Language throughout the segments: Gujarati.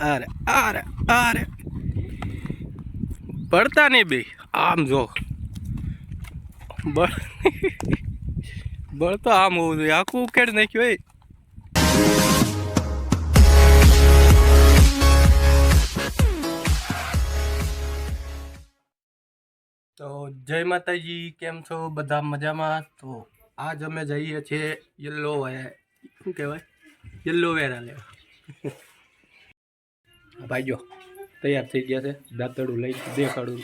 અરે અરે અરે. પડતા નહીં બે. આમ જો. બળ બળ આમ હોવું જોઈએ. આખું ઉકેડ નાખ્યું હોય તો જય માતાજી, કેમ છો? બધા મજામાં? તો આજ અમે જઈએ છીએ યલો શું કહેવાય? યલો વેરા લેવા ભાઈ જો તૈયાર થઈ ગયા છે. દાંતડું લઈ દેખાડું.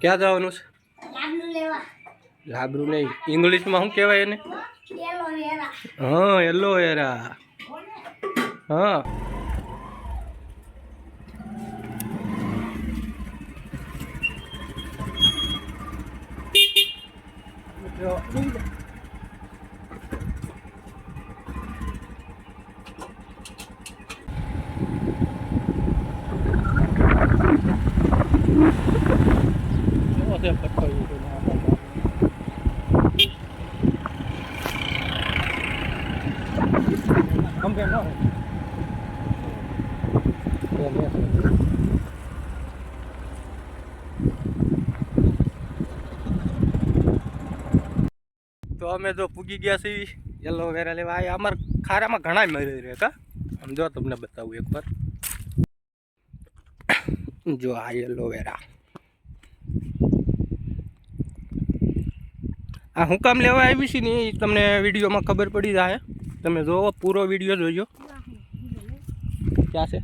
ક્યાં જવાનું છે? લાબરું નહીં. ઇંગ્લિશમાં શું કહેવાય એને? હા યલો વેરા. હા કેવો છે પટ્ટો ઈ તો ના પાડવાનો. ખંભે ન હોય. એ લે છે. તો અમે જો પૂગી ગયા છીએ એલોવેરા લેવા. આ અમારે ખારામાં ઘણા મરી રહ્યા કા? આમ તમને બતાવું એકવાર જો આ એલોવેરા આ હું કામ લેવા આવી છે ને એ તમને વિડીયોમાં ખબર પડી જાય તમે જોવો, પૂરો વીડિયો જોજો. ક્યાં છે?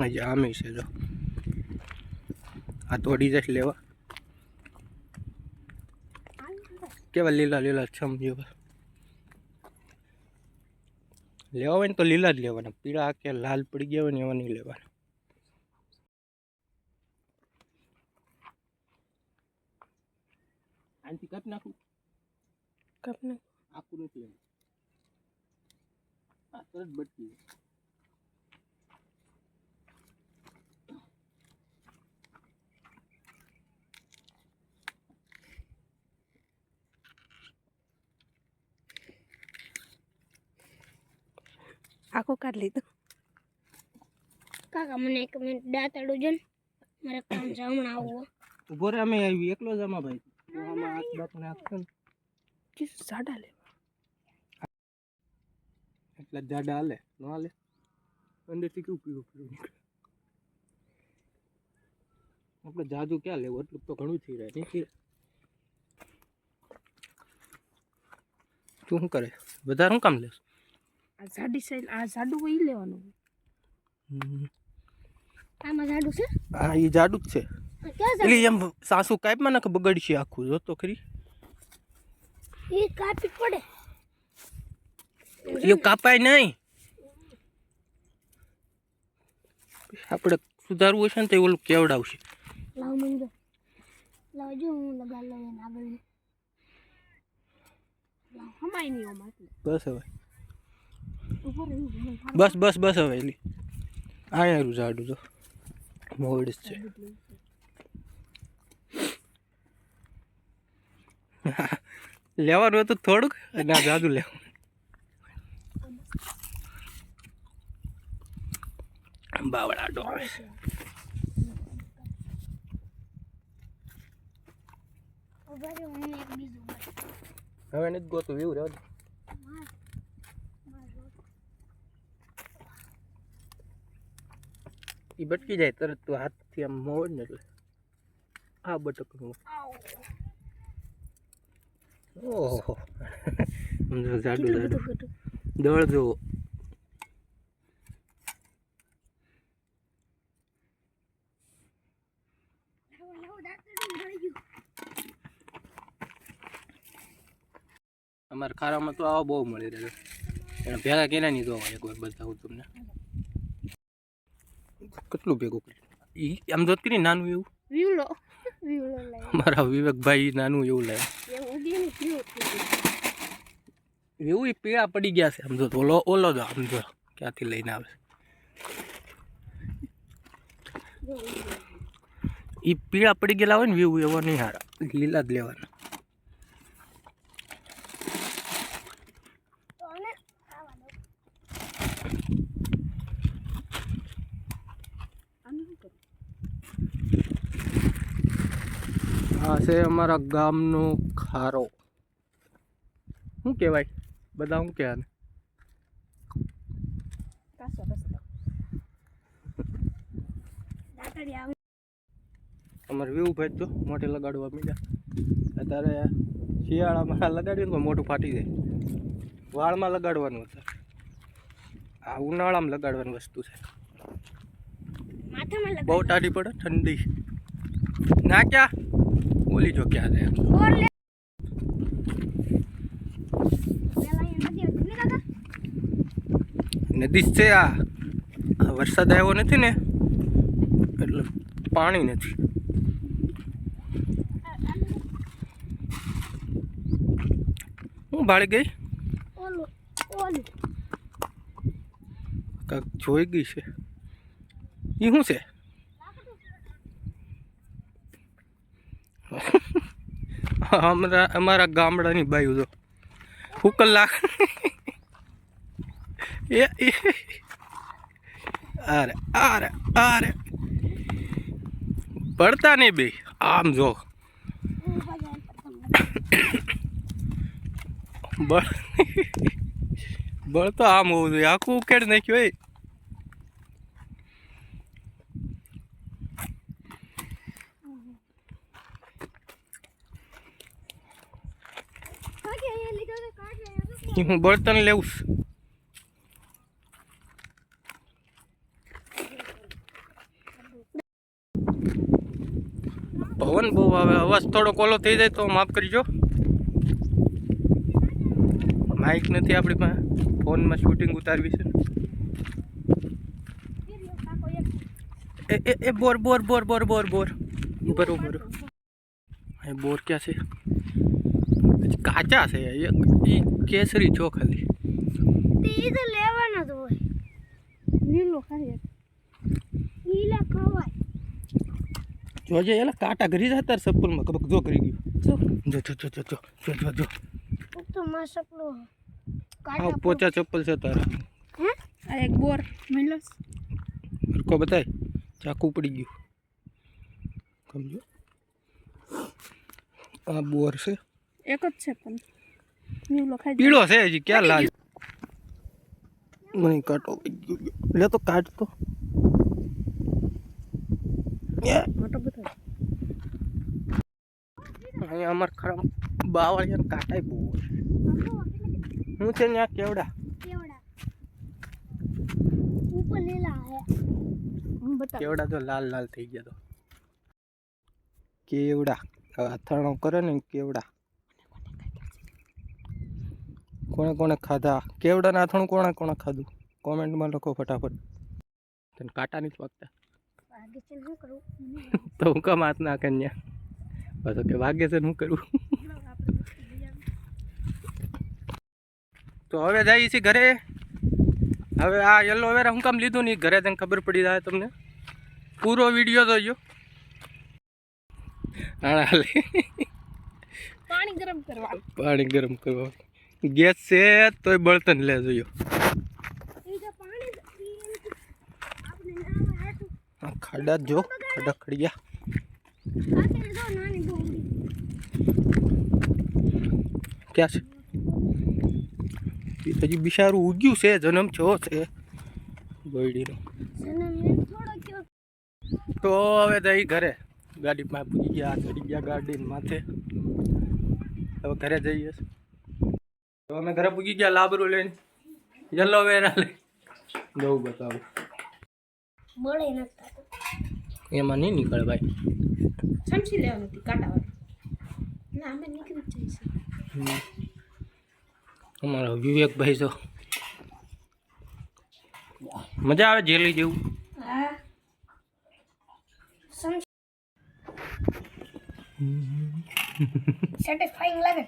હજી આમે છે, જો. આ તોડી જશે લેવા. કેવા લીલા લીલા છમ જેવા લેવા હોય ને તો લીલા જ લેવાના પીળા કે લાલ પડી ગયા હોય ને એવા નહીં લેવાના આનાથી કાપી નાખું કપને આખું નથી લેવું આ તરત બટકી આખો કાઢ લીધું. કાકા મને એક મિનિટ દાંતડું જો ને મારે કામ છે હમણાં આવું ઊભો રે અમે આવી એકલો જ આમાં ભાઈ. આમાં હાથ બાથ નાખતો ને સાડા લેવા એટલે જાડા હાલે ન હાલે? અંદરથી કેવું પીવું પીવું આપણે જાજુ ક્યાં લેવું? એટલું તો ઘણું થઈ રહે નહીં તું શું કરે? વધારે શું કામ લેશ? આ સાડી સાઈડ આ સાડું કોઈ લેવાનું હમ. આમાં સાડું છે હા એ જાડું જ છે ક્યાં એટલે એમ સાસુ કાપમાં નાખે બગડશે આખું જો તો ખરી એ કાપી પડે એ કાપાય નહીં આપણે સુધારવું હશે ને તો એ ઓલું કેવડાવશે લાવ મંજો લાવ જો હું લગા લઉં એને આગળ લાવ હમાય નહીં ઓમાં બસ હવે ઉપર રહ્યું બસ બસ બસ હવે એલી અહીંયા જાડું તો. મોડ જ છે. લેવાનું હતું થોડુંક? અને આ જાદુ લેવાનું બાવડા ડોળ હવે નથી ગોતું એવું રહેવા ઈ બટકી જાય તરત તું હાથથી આમ મોડ ને એટલે. આ બટકનું. ઓહો. જાડું જાડું. દળ જુઓ. અમારા ખારામાં તો આવા બહુ મળી રહે. એને ભેગા કેના નહીં જોવા એકવાર બતાવું તમને. કેટલું ભેગું કર્યું? આમ જોત કરી નાનું એવું? વ્યુલો વ્યુલો અમારા વિવેકભાઈ નાનું એવું પીવું એવું એ પીળા પડી ગયા છે આમ જો ઓલો ઓલો જો આમ જો ક્યાંથી લઈને આવે એ પીળા પડી ગયેલા હોય ને વ્યૂ એવો નહીં હારા. લીલા જ લેવાના તો ને આવા દો આ છે અમારા ગામનો ખારો. શું કહેવાય? બધા શું કહે આને અમારે વ્યૂ ભાઈ તો મોટે લગાડવા મીડા. અત્યારે શિયાળામાં લગાડીએ ને મોઢું ફાટી જાય. વાળમાં લગાડવાનું હતું. આ ઉનાળામાં લગાડવાની વસ્તુ છે. બહુ ટાઢી પડે ઠંડી. ના ક્યાં બોલી જો ક્યાં જાય નદી છે આ. વરસાદ આવ્યો નથી ને એટલે પાણી નથી. હું ભાળી ગઈ? કાંક જોઈ ગઈ છે. એ શું છે? અમારા અમારા ગામડાની બાયું જો ફૂકલ કલાક એ. અરે અરે અરે પડતા નહીં બે. આમ જો. બળ બળ તો આમ હોવું જોઈએ. આખું ઉકેડ નાખ્યું, એ કાકે અહીંયા લીધો તો કાકે અહીંયા ઈ હું બળતણ લેવું છું. પવન બહુ આવે. અવાજ થોડો કોલો થઈ જાય તો માફ કરજો. માઇક નથી આપણી પાસે. ફોનમાં શૂટિંગ ઉતારવી છે એ એ એ, બોર બોર બોર બોર બોર બોર. બરોબર. બોર ક્યાં છે? કાચા છે એ ઈ કેસરી છો ખાલી. તે તો લેવાનો જ હોય. લીલો ખાય લીલા ખવાય. જોજે એલા કાંટા ઘરી જાય તાર સપ્પલમાં કબક જો કરી ગયું. જો. જો જો જો જો જો જો જો તો માં સપલો આવ પોચા ચપ્પલ છે તારા. હે? આ એક બોર મિલો હરકો બતાય. ચાકુ પડી ગયું. સમજો? આ બોર છે. એક જ છે પણ લીલો ખાઈ પીળો છે હજી ક્યાં લાલ મને કાટો. લે તો કાટ તો અહીંયા અમાર ખરા બાવળિયા કાટાય બહુ હું છે ત્યાં કેવડા કેવડા ઉપર લીલા હે બતા કેવડા તો લાલ લાલ થઈ ગયા તો કેવડા અથાણો કરે ને કેવડા કોણે કોણે ખાધા? કેવડાના અથાણું કોણે કોણે ખાધું? કોમેન્ટમાં લખો ફટાફટ. તને કાંટા નથી વાગતા? તો હું કામ હાથ ના કન્યા? પાછો કે વાગે છે હું કરું? તો હવે જઈએ છીએ ઘરે. હવે આ એલોવેરા હું કામ લીધું નહીં? ઘરે જઈને ખબર પડી જાય તમને. પૂરો વીડિયો જોજો. પાણી ગરમ કરવા. પાણી ગરમ કરવા. ગેસ છે તોય બળતન લે જોયો. ખાડા જો, ખાડા ખડિયા. ક્યાં છે? હજી બિચારું ઉગ્યું છે, જન્મ છો છે. બૈડીનો જન્મ ને થોડો કયો તો હવે જઈ ઘરે. ગાડીમાં પૂજી ગયા, ચડી ગયા ગાડી માથે. હવે ઘરે જઈએ. છીએ. તો અમે ઘરે પૂગી ગયા લાબરું લઈને. યલો વેરા લઈ. જવું બતાવો. મળે નતા એમાં નહીં નીકળે ભાઈ. સમજી લેવાનું હતું કાટાવાળી. ના અમે નીકળી જ જઈશું. અમારો વિવેકભાઈ તો. મજા આવે જેલી જેવું. સેટિસ્ફાઈંગ લાગે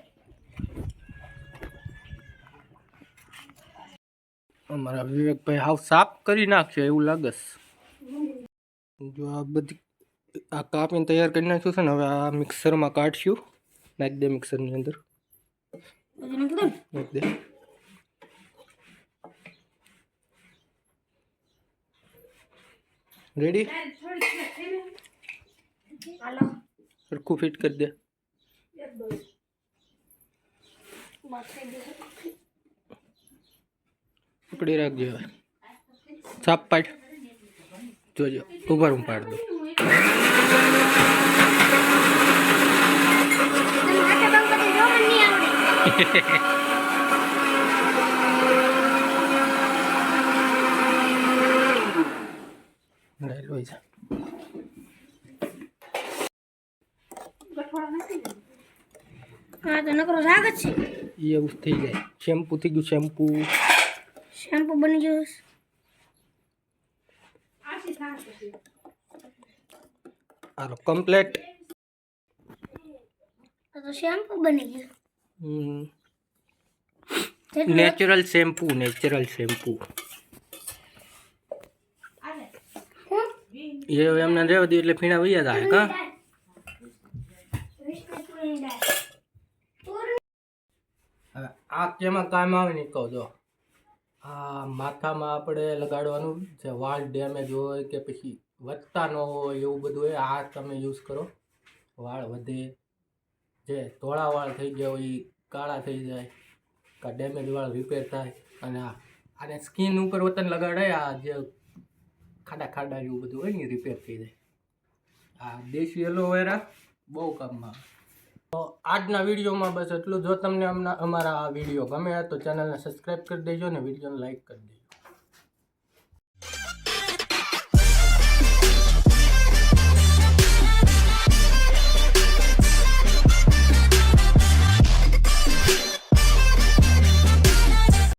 અમારા વિવેકભાઈ હાવ સાફ કરી નાખશે એવું લાગે છે. જો આ બધી આ કાપીને તૈયાર કરી નાખ્યું છે ને હવે આ મિક્સરમાં કાઢશું. નાખી દે મિક્સરની અંદર. બધું નાખી દઉં? નાખી દે. રેડી હાલો. સરખું ફિટ કરી દે. પકડી રાખજો હવે. છાપ પાડ જોજો ઉભર હું પાડ દઉં હા તો નકરો રાગ જ છે. એવું થઈ જાય. શેમ્પુ થઈ ગયું શેમ્પુ. શેમ્પુ બની ગયો આરો કમ્પ્લેટ તો શેમ્પુ બની ગયું નેચરલ શેમ્પુ નેચરલ શેમ્પુ એ હવે એમને રહેવા દે એટલે ફીણા વૈયા થાય કા હવે આ કેમાં કામ આવે ને કહો જો આ માથામાં આપણે લગાડવાનું જે વાળ ડેમેજ હોય કે પછી વધતા ન હોય એવું બધું હોય આ તમે યુઝ કરો વાળ વધે, જે ધોળા વાળ થઈ ગયા હોય એ કાળા થઈ જાય, કા ડેમેજ વાળ રિપેર થાય અને આ, આને સ્કિન ઉપર વતન લગાડાય આ જે ખાડા ખાડા એવું બધું હોય ને રિપેર થઈ જાય આ દેશી એલોવેરા બહુ કામમાં આવે. આજના વિડીયોમાં બસ એટલું જો. તમને અમને અમારા આ વીડિયો ગમે તો ચેનલને સબસ્ક્રાઈબ કરી દેજો ને વિડીયોને લાઈક કરી દેજો.